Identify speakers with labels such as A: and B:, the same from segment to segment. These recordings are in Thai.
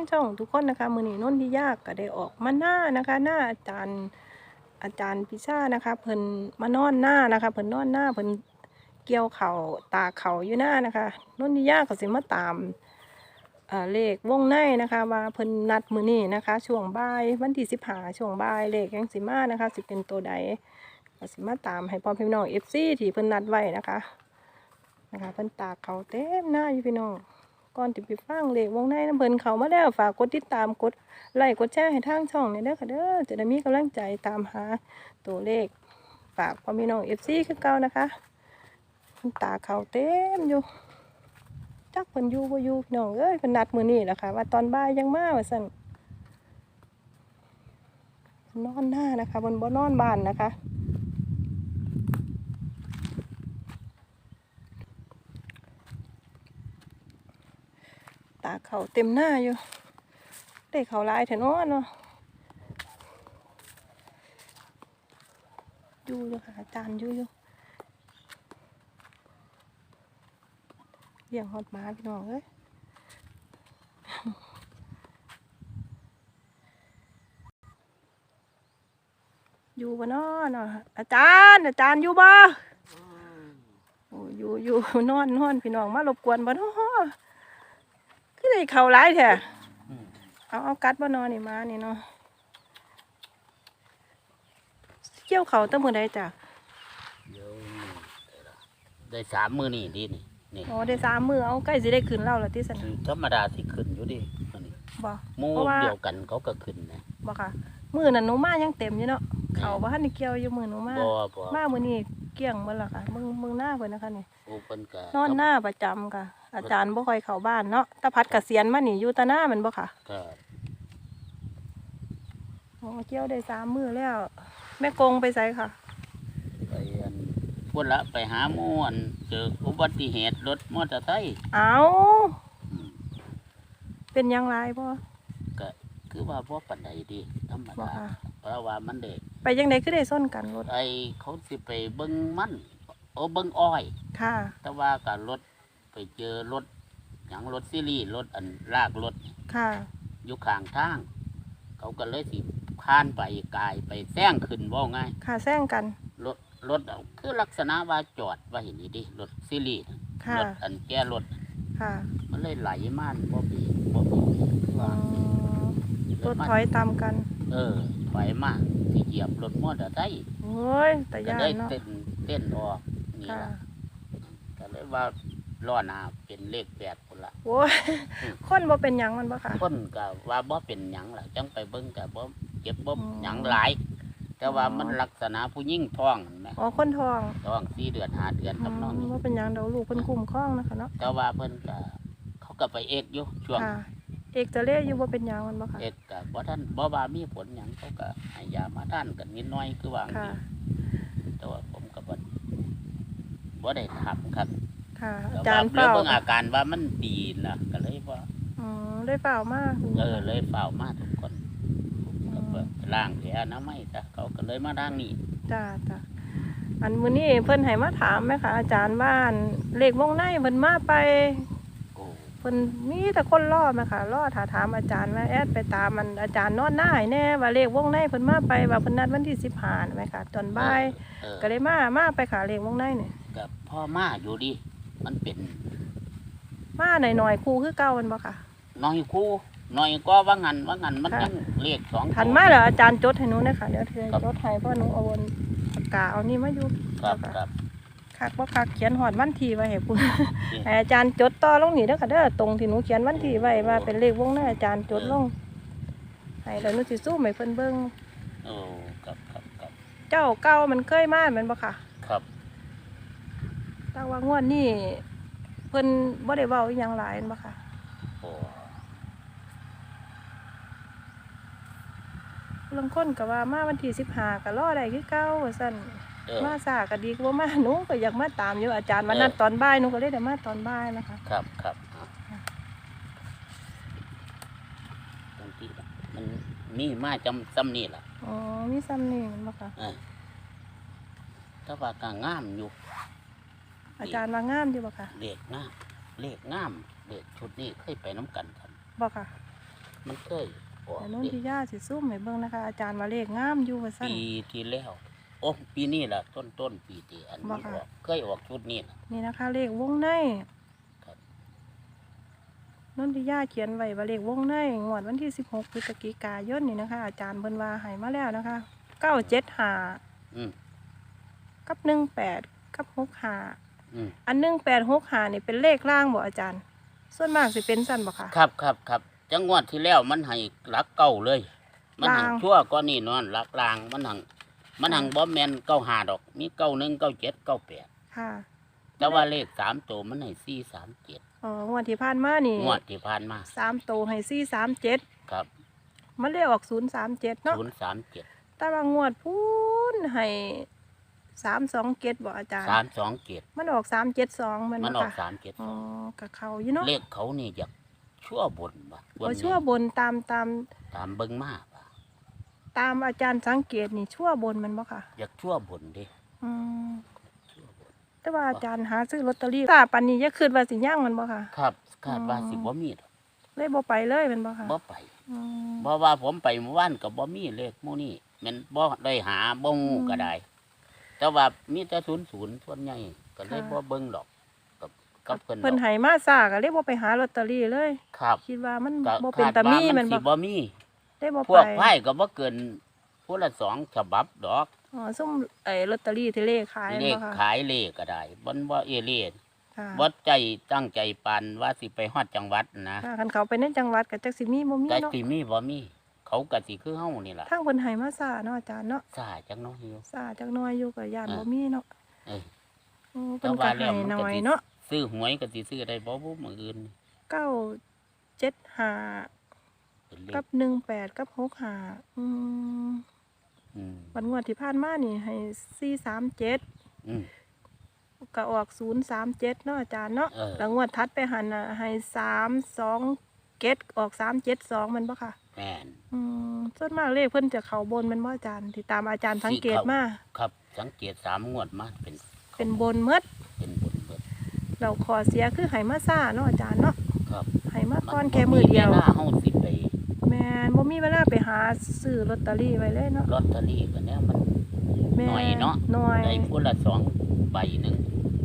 A: นช่องทุกคนนะคะมือนี้นนที่ยากก็ได้ออกมาหน้านะคะ หน้าอาจารย์อาจารย์พิชานะคะเพิ่นมานอนหน้านะคะเพิ่นนอนหน้าเพิ่นเกี่ยวเข่าตาเข่าอยู่หน้านะคะนนที่ยากก็สิมาตามเอ่อเลขวงในนะคะว่าเพิ่นนัดมือนี้นะคะ ช่วงบ่ายวันที่สิบหาช่วงบ่ายเลขยังสิมานะคะ สิเป็นตัวใดก็สิมาตามให้พ่อพี่น้องเอฟซีที่เพิ่นนัดไว้นะคะนะคะเพิ่นตาเข่าเต็มหน้าอยู่พี่น้อง ก่อนที่ไปฟังเลขวงในน้ำเพลินเขามาแล้วฝากกดติดตามกดไลค์กดแชร์ให้ทางช่องเนี่ยเด้อค่ะเด้อจะได้มีกำลังใจตามหาตัวเลขฝากพ่อพี่น้องเอฟซีคือเก่านะคะเพิ่นตาเขาเต็มอยู่จักเพิ่นอยู่บ่อยู่พี่น้องเอ้ยเพิ่นนัดมื้อนี้แหละค่ะว่าตอนบ่ายยังมาว่าซั่นนอนหน้านะคะบนบ่นอนบ้านนะคะ เขาเต็มหน้าอยู่ ได้เขาลายแถวนอนเนาะอยู่อยู่ค่ะอาจารย์อยู่อยู่เลี้ยงฮอดมาพี่น้องเอ้ยอยู่บ่นาะเนาะอาจารย์อาจารย์อยู่บ่โอ้อยู่อยู่นอนนอนพี่น้องมารบกวนบ่เนาะ คือได้เขาหลายแท้เอาเอากัดบ่นอนนี่มานี่เนาะเกี่ยวเขาตั้งมือใดจ้ะ
B: เดี๋ยวได้สามมือนี่ดีนี่นี่
A: อ๋อได้สามมือเอาใกล้สิได้ขึ้นแล้วล่ะที่สน
B: คือธรรมดาที่ขึ้นอยู่ดิอันนี้
A: บ่
B: หมู่
A: เพราะว่า
B: เดียวกันเขาก็ขึ้นนะ
A: บ่ค่ะมือนั่นหนูมายังเต็มอยู่เนาะเขาบ่ทันได้เกี่ยวอยู่มือหนูมา
B: บ่บ่
A: มามื้อนี้เกลี้ยงเบิดแล้วค่ะมึงมึงหน้าเพิ่นนะคะนี่
B: ผู้เพิ่นก็
A: นอนหน้าประจำค่ะ อาจารย์บ่ค่อยเข้าบ้านเนาะตาพัดเกษียณมานี่อยู่แตาหน้าแมันบ่ค่ะ
B: ก็
A: อ๋อเกี่ยวได้สามมือแล้ว แม่กงไปไสค่ะ
B: ไปอันพุ่นละไปหาหมู่อันเจออุบัติเหตุรถมอเตอร์ไซค์
A: เอา
B: อืม
A: เป็นหยังไรบ่
B: ก็คือว่าบ่ปานใดดีธรรม
A: บ่
B: ดา
A: ค่ะ
B: เพราะว่ามันเด็ก
A: ไปยังไดคือได้ส้นกันรถ
B: ไอเขาสิไปเบิ่งมันโอ้เบิ่งอ้อย
A: ค่ะ
B: แต่ว่าก็รถ ไปเจอรถหยังรถซีรีส์รถอันลากรถ
A: ค่ะ
B: อยู่ข้างทาง เขาก็เลยสิพานไปกายไปแซงขึ้นว่าง่าย
A: ค่ะแซงกัน
B: รถรถเอาคือลักษณะว่าจอดว่าเห็นนี่ดิรถซีรีส์น่ะ
A: ค่ะ
B: รถอันแก้รถ
A: ค่ะ
B: มันเลยไหลมานบ่บีบ่บี
A: อ๋
B: ว่า
A: อรถถอยตามกัน
B: เออถอยมาที่เหยียบรถมอเตอร์ไซค์
A: โอ้ยแต่
B: ก็
A: ยา
B: เลย
A: นเนาะ
B: เต้นเต้นออกนี่
A: ค่ะ
B: ล่ะก็เลยว่า ล้อหน้าเป็นเลขแปดคนละ
A: โอ้ยคนบ่เป็นหยังมันบ่ค่ะ
B: คนก็ว่าบ่เป็นหยังล่ะจังไปเบิ่งก็บ่เจ็บบ่
A: อืม
B: หยังหลาย แต่ว่า
A: อ๋อ
B: มันลักษณะผู้หญิงท้องนั่นแหม
A: อ๋อคนทอง
B: ท้องสี่เดือนห้าเดือน
A: อื
B: ทำนอง
A: ม
B: นี้
A: บ่เป็นหยังเดอกลูกเพิ่นคุ้มครองนะคะเนาะ
B: แต่ว่าเพิ่นก็เขาก็ไปเอกอยู่ช่วง
A: ค่ะ เอกจะเล่อยู่บ่เป็นหยังมันบ่ค่ะ
B: เอกก็บ่ท่านบ่ว่ามีผลหยังเขาก็ให้ยามาท่านกันนิดหน่อยคือว่า
A: ค่ะ
B: แต่ว่าผมก็บ่บ่ได้ถามครับ
A: ค่ะ
B: แต่
A: อาจา
B: ว่าร
A: ย์
B: เรื่อ
A: เฝ้าง
B: เบิ่งอาการว่ามันดีนะก็เลยว่า
A: อืมได้เฝ้ามาก
B: เออเลยเฝ้ามาทุกคนก็เปิดล้างแผลอนามัยซะเขาก็เลยมาทางนี้
A: จ้าจ้าอันมื้อนี้เพิ่นให้มาถามไหมคะอาจารย์ว่าอันเลขวงในเพิ่นมาไป
B: โอ้
A: เพิ่นมีแต่คนรอไหมคะรอถาถามอาจารย์ว่าแอดไปตามมันอาจารย์นอนหน้าให้แน่ว่าเลขวงในเพิ่นมาไปว่าเพิ่นนัดวันที่สิบห้าไหมคะตอนบ่าย
B: เออ
A: ก็เลยมามาไปขาเลขวงในนี่
B: กับพ่อมาอยู่ดิ มันเป็น
A: มาหน่อยๆครูคือเก่ามันบ่ค่ะ
B: น้อยคู่น้อยก็ว่างันว่างันมัน
A: ค่ะ
B: ยังเลขสอง
A: ทันมาเหรออาจารย์จดให้หนูหนะคะเดี๋ยวเธอจดให้เพราะหนูเอาบนปากกาเอานี่มาอยู่
B: ครับครับ
A: คักบ่คักเขียนหอดวันที่ไว้ให้คุณให้อาจารย์จดต่อลงนี่เด้อค่ะเด้อตรงที่หนูเขียนวันที่ไว้ว่าเป็นเลขวงในอาจารย์จดลงให้แล้วหนูสิสู้ให้เพิ่นเบิ่ง
B: โอ้ครับครับครับ
A: เจ้าเก่ามันเคยมาแม่นบ่ค่ะ
B: ครับ
A: แต่ว่างวดนี้เพิ่นบ่ได้เว้าอีหยังหลายแม่นบ่ค่ะ
B: โอ้
A: ลางคนก็ว่ามาวันที่15ก็รอได้คือเก่าว่าซั่น
B: เออ
A: มาซาก็ดีกว่ามาหนูก็อยากมาตามอยู่อาจารย์มานัดตอนบ่ายหนูก็เลยได้มาตอนบ่ายนะคะ
B: ครับครับอะบางทีมันมีมาจำจำนี่แหละ
A: อ๋อมีซ้ำนี่แม่นบ่ค่ะ
B: เออถ้าว่าก็งามอยู่
A: อาจารย์ว่างามอยู่บ่ค่ะ
B: เลขงามเลขงามเลขชุดนี้เคยไปน้ำกันครับ
A: บ่ค่ะ
B: มันเคยออก
A: แต่นน
B: เด้
A: ทิยาสิซุ่มให้เบิ่งนะคะ อาจารย์ว่าเลขงามอยู่ว่าซั่น
B: ปีที่แล้วโอ้ปีนี้ล่ะต้นต้นปีที่อัน
A: บ่
B: นี้
A: ค่ะ
B: ออกเคยออกชุดนี้น่ะ
A: นี่นะคะ เลขวงใน
B: ครับ
A: นนทิยาเขียนไว้ว่าเลขวงในงวดวันที่ 16พฤศจิกายนนี่นะคะ อาจารย์เพิ่นว่าให้มาแล้วนะคะ975
B: อืม
A: กับ18กับ65
B: อืม
A: อัน1865นี่เป็นเลขล่างบ่อาจารย์ ส่วนมากสิเป็นซั่นบ่คะ
B: ครับครับครับจังหวัดที่แล้วมันให้หลักเก้าเลย มันหัง
A: ลาง
B: ชั่วก็นี่นอนหลักลางมันหังมันหังบ่แมนเก้าหาดอก มีเก้าหนึ่งเก้าเจ็ดเก้าแปด
A: ค่ะ
B: แต่ว่าเลขสามตัวมันให้สี่สามเจ็ด
A: อ๋องวดที่ผ่านมานี่
B: งวดที่ผ่านมา
A: สามโตวให้437
B: ครับ
A: มันเลยออก037เนาะ
B: ศูนย์สามเจ็ด
A: แต่ว่างวดพูนให้ 327บ่อาจารย์
B: สามสองเจ็ด
A: มันออก372มัน
B: มัน
A: บ่
B: ออก
A: ค่ะ
B: สามเจ็ด
A: อ๋อกับเขาอยู่เนาะ
B: เลขเขานี่อยากชั่วบนบ่
A: โอ้ชั่วบนตามตาม
B: ตามเบิ้งมาบ่
A: ตามอาจารย์สังเกตนี่ชั่วบนมันบ่ค่ะ
B: อยากชั่วบนเดิ
A: อืม
B: ชั่วบน
A: แต่ว่าอาจารย์หาซื้อลอตเตอรี่ตาปันนี้จะคืนว่าสิย่างมันบ่ค่ะ
B: ครับคาดว่า
A: อืม
B: สิบ่มีดอก
A: เลยบ่ไปเลยแมันบ่ค่ะ
B: บ่ไป
A: อืม
B: เพราะว่าผมไปเมื่อวานกับบ่มีเลขหมู่นี่แมันบ่ได้หาบ่งูก็ได้ แต่ว่ามีแต่ศูนย์ศูนย์ส่วนใหญ่ก็เลยบ่เบิ่งดอกกับกับเพิ่นด
A: เพิ่น
B: อก
A: ให้มาซ่าก็เลยบ่ไปหาลอตเตอรี่เลย
B: ครับ
A: คิดว่ามัน
B: ก็
A: บ่เป็น
B: คาด
A: ตา
B: ว่า
A: มี
B: มั
A: มัน
B: สิ
A: บ่
B: บ่มี
A: ได้บ่
B: พว
A: ไป
B: กไพ่ก็บ่เกินผู้ละสองฉบับดอก
A: อ๋อซุ่มไอ้ลอตเตอรี่ที่เลขขาย
B: เล
A: แม่
B: ข
A: นบ่ค่ะ
B: ขายเลขก็ได้บ่นบ่เอเลียน
A: ค่ะ
B: บ่ใจตั้งใจปานว่าสิไปฮอดจังหวัดนะ
A: ค่ะคันเขาไปในจังหวัดก็จักสิมีบ่มี
B: แต่
A: เนาะ
B: สิมีบ่มี เขาก็สิคือเฮานี่ล่ะ
A: ทางเพิ่นให้มาซ่าเนาะอาจารย์เนาะ
B: ซาจังน้อยอยู่
A: ซ่าจักหน้อยอยู่ก็ย่าน
B: อ่า
A: บ่มีเนาะ
B: เออ
A: โอ้
B: แต่
A: เพิ่นก็
B: ว่าแล้
A: ให้
B: วมัน
A: น้
B: ก็
A: อย
B: สิ
A: เนาะ
B: ซื้อหวยก็สิซื้อได้บ่บ่มื้ออื่น
A: เก้าเจ็ดห้า
B: เป็นเล
A: กั
B: ข
A: บหนึ่งแปดกับหกห้าอืม
B: อืม
A: วันงวดที่ผ่านมานี่ให้สี่สามเจ็ด
B: อืม
A: ก็ออกศูนย์สามเจ็ดเนาะอาจารย์เนาะ
B: เออ
A: แล้วงวดทัดไปหันน่ะให้สามสองเจ็ดออกสามเจ็ดสองมันปะค่ะ
B: แม่น
A: อืมส่วนมากเลขเพิ่นจะเข้าบนแมันบ่อาจารย์ที่ตามอาจารย์สังเกตมา
B: ครับ สังเกตสามงวดมาเป็น
A: เป็นบนเมด
B: เป็นบนเบิด
A: เราขอเสียคือให้มาซ่าเนาะอาจารย์เนาะ
B: ครับ
A: ให้มาก่อนแค่มือเดียว
B: บ่มีลาเฮาสิไป
A: แม่นบ่มีเวลาไปหาซื้อลอตเตอรี่ไว้เลยเนาะ
B: ลอตเตอรี่ก็เนี่ยมัน
A: แม่
B: หน่อยเนาะ
A: หน่อย
B: ได้พูละสองใบหนึง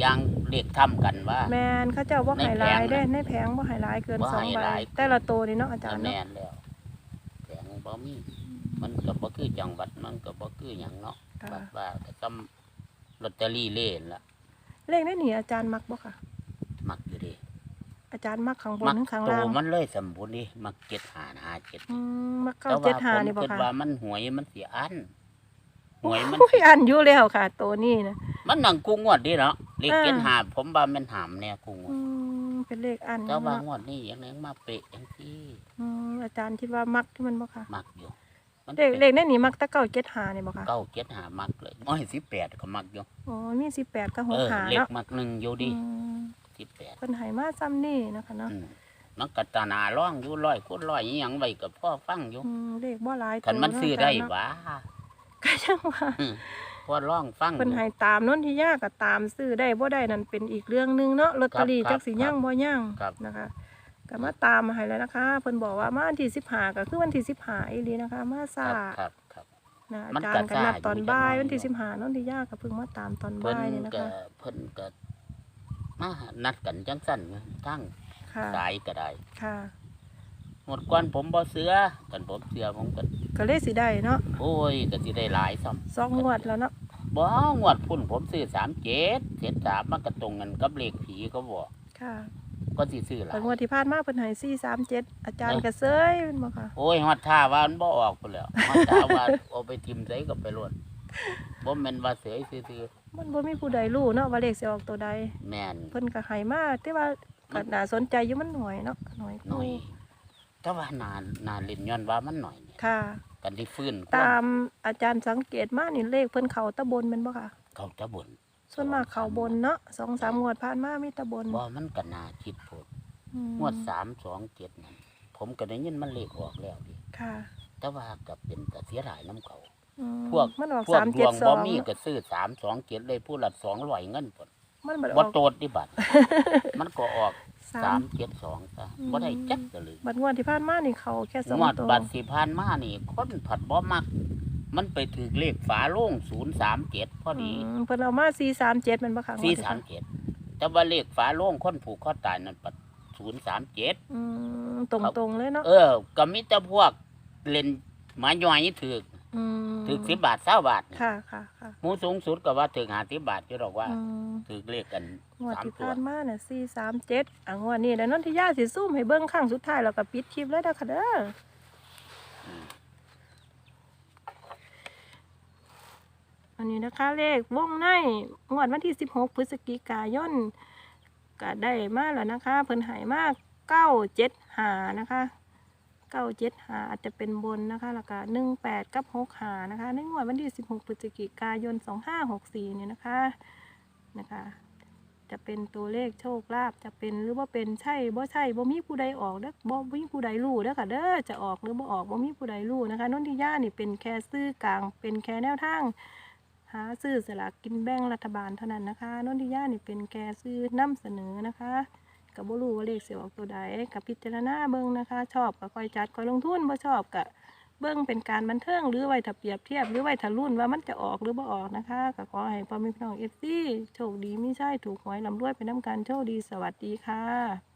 B: อย่างเลขทำกันว่า
A: แมนเขาเจ้าว่า
B: ใน
A: ไฮ
B: แผ
A: ไล
B: ง
A: ท์ได้
B: น่ะ
A: ในแผงว่าไฮไลท์เกิน
B: บ่
A: สอง
B: ให้
A: ใบ
B: หลาย
A: แต่ละตัวนี่เนาะอาจารย์
B: แม่
A: เนาะ
B: นแล้วแต่ บ่มี มันก็บ่คือจังหวัดมันก็บ่คือหยังเนาะ
A: ค่ะ
B: บัดว่าก็ต้องลอตเตอรี่เล่นละ
A: เลขได้หนีอาจารย์มักบ่ค่ะ
B: มักอยู่เดิ
A: อาจารย์มักข้างบน
B: มั
A: หรือข้าง
B: โต
A: ล่าง
B: มันเลยสมบูรณ์ดิมักเจ็ดหาหาเจ็ด
A: อืมมักเก้า
B: แต่
A: เจ็ด
B: ว่า
A: หา
B: ผม
A: นี่บ่
B: คิด
A: ค่ะ
B: ว่ามันหวยมันเสียอันหวยมัน
A: โอ้ยอันอยู่แล้วค่ะ ตัวนี้นะ
B: มันนั่งกูงวดดิเนาะเลข
A: อ่า
B: เจ็ดหาผมว่ามันหามแน่กูงว
A: อื
B: ด
A: ม เป็นเลขอัน
B: แต่ว่า
A: เนาะ
B: งวดนี้ยังไงมาเป๊ะจังที่
A: อืมอาจารย์คิดว่ามักที่มันบ่ค่ะ
B: มักอยู่มัน
A: เลขเลขได้หนีมักแต่เก้าเจ็ดหานี่บ่ค่ะ
B: เก้าเจ็ดหามักเลยโอ้ยสิบแปดก็มักอยู่
A: อ๋อมีสิบแปดกับห
B: เอกอ
A: หา
B: เลข
A: เนาะ
B: มักหนึ่งอยู่ดิ
A: อืม
B: สิบแปด
A: เพิ่นให้มาซ้ำนี่นะคะเนาะ
B: มันกตาหนาร้องอยู่ร้อยคูณร้อยอหยังไว้กับพ่อฟังอยู่
A: อืมเลขบ่หลายตัว
B: คันมันซื้อได้
A: เนาะ
B: หวะ
A: ก็ช่างว่า
B: อืม พ่อร้องฟังอ
A: เพิ่น
B: ยู่
A: ให้ตามนนทิยาก็ตามซื้อได้บ่ได้นั่นเป็นอีกเรื่องหนึงเนาะลอตเตอรี่
B: ครับ
A: จักสิย่างบ่ย่าง
B: ครับ
A: นะคะก็มาตามมาให้แล้วนะคะเพิ่นบอกว่ามาวันที่15ก็คือวันที่15อีหลีนะคะ มา
B: ค
A: ซ่า
B: รับครับครับ
A: นะ
B: มั
A: อานจารย์
B: ก็
A: ก็นัด
B: ซ่า
A: ตอน
B: อยู่
A: บ่าย
B: จังหน่อย
A: วันที่
B: เนาะ
A: 15นนทิยาก็เพิ่งมาตามตอน
B: เพิ่น
A: บ่ายนี่นะ
B: ก็
A: คะ
B: เพิ่นก็มานัดกันจังสั้นทั้ง
A: ค่ะ
B: สายก็ได้
A: ค่ะ
B: หมดก่อนผมบ่เสือกันผมเสือผมก็
A: ก็เลยสิได้เนาะ
B: โอ้ยก็สิได้หลายซ้ำ
A: สองงวดแล้วเนาะ
B: บ่งวดพุ่นผมซื้อ37 73มันก็ตรงกันกับเลขผีเขาบอก
A: ค่ะ
B: ก็สิซื้อหลา
A: แต่
B: ย
A: งวดที่ผ่านมาเพิ่นให้437อาจารย์ก็เซยแม่นบ่ค่ะ
B: โอ้ยฮอดท่าว่ามันบ่ออกพุ่นแล้วฮอดท่าว่าเอาไปทิ่มไสก็ไปโลดบ่แม่นว่าเสยซื่อ
A: มันบ่มีผู้ใดรู้เนาะว่าเลขสิออกตัวใด
B: ๆแม่น
A: เพิ่นก็ให้มาแต่ว่าก็น่าสนใจอยู่มันหน่อยเนาะหน่อย
B: หน่อย แต่ว่านานาเล่นย้อนว่ามันหน่อยเนี่ย
A: ค่ะ
B: กันที่ฟื้น
A: ตามอาจารย์สังเกตมานี่เลขเพิ่นเขาตะบนแม่นบ่ค่ะ
B: เขาจะบ่น
A: ส่วนมากเขาบนเนาะสองสามงวดผ่านมามีตะบน
B: บ่มันก็น่าคิดโพด
A: อืม
B: งวด327นั่นผมก็ได้ยินมันเลขออกแล้วดิ
A: ค่ะ
B: แต่ว่าก็เป็นแต่เสียดายน้ำเขา
A: อืม
B: พวก
A: มันออก
B: พวก
A: สาม
B: ด
A: เจ็
B: ว
A: ด
B: ง
A: ส
B: บ่
A: อง
B: มีก็ซื้อ327เลยผู้ละ200เงินพุ่น
A: มันบัดอ
B: บ่
A: อก
B: โตดดิบัด มันก็ออก
A: สา
B: สามมเจ็ดสองซะ
A: อืม
B: บ่ได้จักก็เลย
A: บัดงวดที่ผ่านมานี่เขาแค่สอง
B: งวด
A: ตัว
B: บัตรสิผ่านมานี่คนผัดบ่มัก มันไปถือเลขฝาโล่งศูนย์สามเจ็ดพอดี
A: อืมเพิ่นเอามา437มันบ่ค่ะงวด
B: สี่
A: ที่
B: สามเจ็ดแต่ว่าเลขฝาโล่งคนผูกคอตายนั่นปัดศูนย์สามเจ็ด
A: อืมตรงๆเลยเนาะ
B: เออ ก็มีแต่พวกเล่นหมาย่อยนี่ถือ
A: อืม
B: ถือสิบบาทเศร้าบาทนี่
A: ค่ะค่ะค่ะ
B: หมูสูงสุดก็ว่าถือหาสิบบาทจะหรอกว่า
A: อืม
B: ถือเลขกัน
A: งวด
B: สาม
A: ที่
B: ตัว
A: ผ่านมาเนี่ยสี่สามเจ็ดอะงวดนี้แล้วนนทิยาสิซุ่มให้เบิ้งข้างสุดท้ายแล้วก็ปิดคลิปเลยเด้อค่ะเด้อ
B: อืม
A: อันนี้นะคะเลขวงในงวดวันที่สิบหกพฤศจิกายนก็ได้มาแล้วนะคะ เพิ่นใหายมาเก้าเจ็ดหานะคะ เก้าเจ็ดหาอาจจะเป็นบนนะคะแล้วก็หนึ่งแปดกับหกหานะคะในงวดวันที่สิบหกพฤศจิกายนสองห้าหกสี่เนี่ยนะคะนะคะ จะเป็นตัวเลขโชคลาภจะเป็นหรือว่าเป็นใช่บ่ใช่บ่มีผู้ใดออกเด้อบ่มีผู้ใดรู้เด้อค่ะเด้อจะออกหรือบ่ออกบ่มีผู้ใดรู้นะคะนนทิยานี่เป็นแค่ซื้อกลาง เป็นแค่แนวทางหาซื้อสลากกินแบ่งรัฐบาลเท่านั้นนะคะนนทิยานี่เป็นแค่ซื้อนำเสนอนะคะ ก็บ่รู้ว่าเลขสิออกตัวใดกับพิจารณาเบิ่งนะคะ ชอบก็ค่อยจัดค่อยลงทุนบ่ชอบก็เบิ่งเป็นการบันเทิงหรือไว้ถ้าเปรียบเทียบหรือไว้ถ้ารุ่นว่ามันจะออกหรือบ่ออกนะคะก็ขอให้พ่อแม่พี่น้อง FC โชคดีไม่ใช่ถูกหวยลำรวยไปน้ำกันโชคดีสวัสดีค่ะ